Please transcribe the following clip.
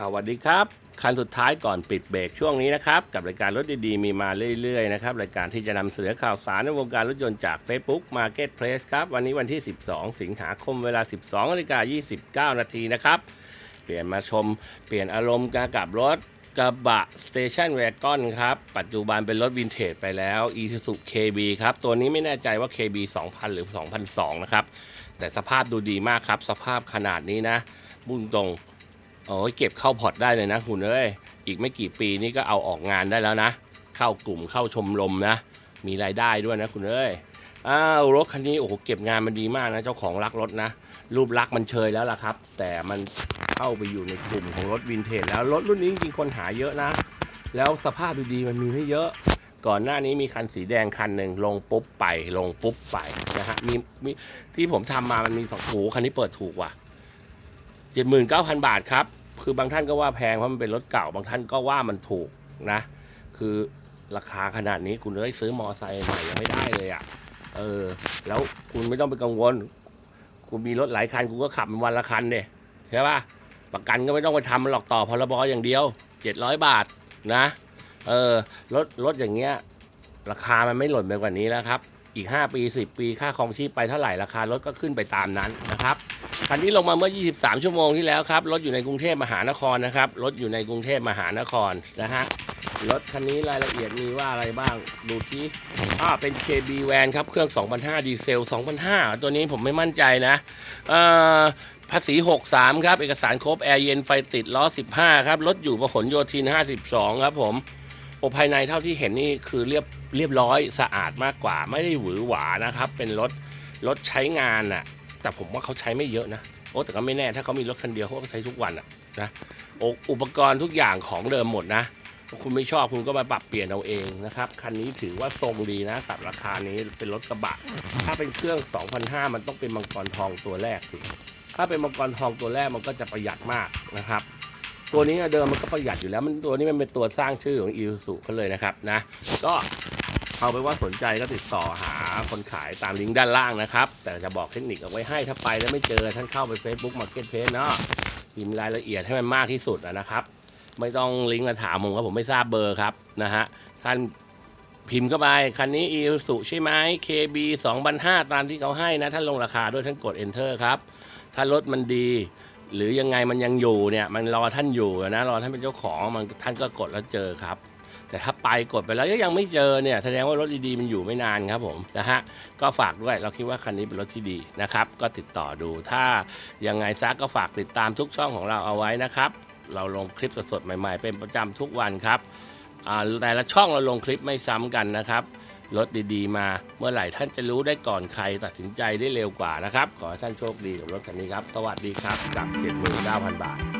อ่าสวัสดีครับ คันสุดท้ายก่อนปิดเบรกช่วงนี้นะครับ กับรายการรถดีๆ มีมาเรื่อยๆนะครับ รายการที่จะนำเสนอข่าวสารในวงการรถยนต์จาก Facebook Marketplace ครับ วันนี้วันที่ 12 สิงหาคมเวลา 12นาฬิกา29 นาทีนะครับ เปลี่ยนมาชมเปลี่ยนอารมณ์การกับรถกระบะ Station Wagon ครับ ปัจจุบันเป็นรถวินเทจไปแล้ว Isuzu KB ครับ ตัวนี้ไม่แน่ใจว่า KB 2000 หรือ 2002 นะครับ แต่สภาพดูดีมากครับ สภาพขนาดนี้นะบุญตรง โอ้ยเก็บเข้าพอร์ตได้เลยนะคุณเอ้ยอีกไม่กี่ปีนี่ก็เอาออกงานได้แล้วนะ เข้ากลุ่มเข้าชมรมนะ มีรายได้ด้วยนะคุณเอ้ยอ้าวรถคันนี้โอ้โหเก็บงานมันดีมากนะ เจ้าของรักรถนะ รูปลักษณ์มันเชยแล้วล่ะครับ แต่มันเข้าไปอยู่ในกลุ่มของรถวินเทจแล้วรถรุ่นนี้จริงๆคนหาเยอะนะ แล้วสภาพดีๆมันมีไม่เยอะ ก่อนหน้านี้มีคันสีแดงคันหนึ่งลงปุ๊บไปลงปุ๊บไปนะฮะมีมีที่ผมทำมามันมีสองโอ้โหคันนี้เปิดถูกว่ะเจ็ดหมื่นเก้าพันบาทครับ คือบางท่านก็ว่าแพงเพราะมันเป็นรถเก่า บางท่านก็ว่ามันถูกนะ คือราคาขนาดนี้คุณเลยซื้อมอไซค์ใหม่ยังไม่ได้เลยอะ่ะ เออ แล้วคุณไม่ต้องไปกังวล คุณมีรถหลายคันคุณก็ขับมันวันละคันเนี่ยใช่ปะประกันก็ไม่ต้องไปทำมันหรอกต่อพรบอย่างเดียวเจ็ดร้อยบาทนะ เออรถรถอย่างเงี้ยราคามันไม่หล่นไปกว่านี้แล้วครับ อีก 5 ปี 10 ปี ค่าครองชีพไปเท่าไหร่ราคารถก็ขึ้นไปตามนั้นนะครับคันนี้ลงมาเมื่อ 23 ชั่วโมงที่แล้วครับรถอยู่ในกรุงเทพมหานครนะครับรถอยู่ในกรุงเทพมหานครนะฮะรถคันนี้รายละเอียดมีว่าอะไรบ้างดูที่อ่าเป็น KB van ครับเครื่อง 2005 ดีเซล 2005 ตัวนี้ผมไม่มั่นใจนะเอ่อภาษี 63 ครับ เอกสารครบ แอร์เย็นไฟติดล้อ 15 ครับ รถอยู่ประหลโยธิน 52 ครับผม โอภายในเท่าที่เห็นนี่คือเรียบเรียบร้อยสะอาดมากกว่า ไม่ได้หวือหวานะครับ เป็นรถรถใช้งานน่ะ แต่ผมว่าเขาใช้ไม่เยอะนะโอ้แต่ก็ไม่แน่ถ้าเขามีรถคันเดียวเขาก็ใช้ทุกวันอะนะโออุปกรณ์ทุกอย่างของเดิมหมดนะ คุณไม่ชอบคุณก็มาปรับเปลี่ยนเอาเองนะครับคันนี้ถือว่าทรงดีนะกับราคานี้เป็นรถกระบะ ถ้าเป็นเครื่อง2,500มันต้องเป็นมังกรทองตัวแรกสิถ้าเป็นมังกรทองตัวแรกมันก็จะประหยัดมากนะครับ ตัวนี้เดิมมันก็ประหยัดอยู่แล้ว มันตัวนี้มันเป็นตัวสร้างชื่อของอีซูเขาเลยนะครับนะ ก็เอาไปว่าสนใจก็ติดต่อหาคนขายตามลิงก์ด้านล่างนะครับ แต่จะบอกเทคนิคเอาไว้ให้ถ้าไปแล้วไม่เจอท่านเข้าไป Facebook Marketplace เนาะพิมพ์รายละเอียดให้มันมากที่สุดนะครับ ไม่ต้องลิงก์มาถามผมครับผมไม่ทราบเบอร์ครับนะฮะท่านพิมพ์เข้าไปคันนี้อีซูใช่ไหม KB 2005 ตามที่เขาให้นะ ท่านลงราคาด้วยท่านกด enter ครับ ถ้ารถมันดี หรือยังไงมันยังอยู่เนี่ยมันรอท่านอยู่นะรอท่านเป็นเจ้าของมันท่านก็กดแล้วเจอครับ แต่ถ้าไปกดไปแล้วยังไม่เจอเนี่ยแสดงว่ารถดีๆมันอยู่ไม่นานครับผมนะฮะก็ฝากด้วยเราคิดว่าคันนี้เป็นรถที่ดีนะครับ ก็ติดต่อดูถ้ายังไงซะก็ฝากติดตามทุกช่องของเราเอาไว้นะครับ เราลงคลิปสดๆใหม่ ๆ เป็นประจำทุกวันครับแต่ละช่องเราลงคลิปไม่ซ้ำกันนะครับ รถดีๆ มา เมื่อไหร่ท่านจะรู้ได้ก่อนใครตัดสินใจได้เร็วกว่านะครับ ขอให้ท่านโชคดีกับรถคันนี้ครับ สวัสดีครับ จาก 79,000 บาท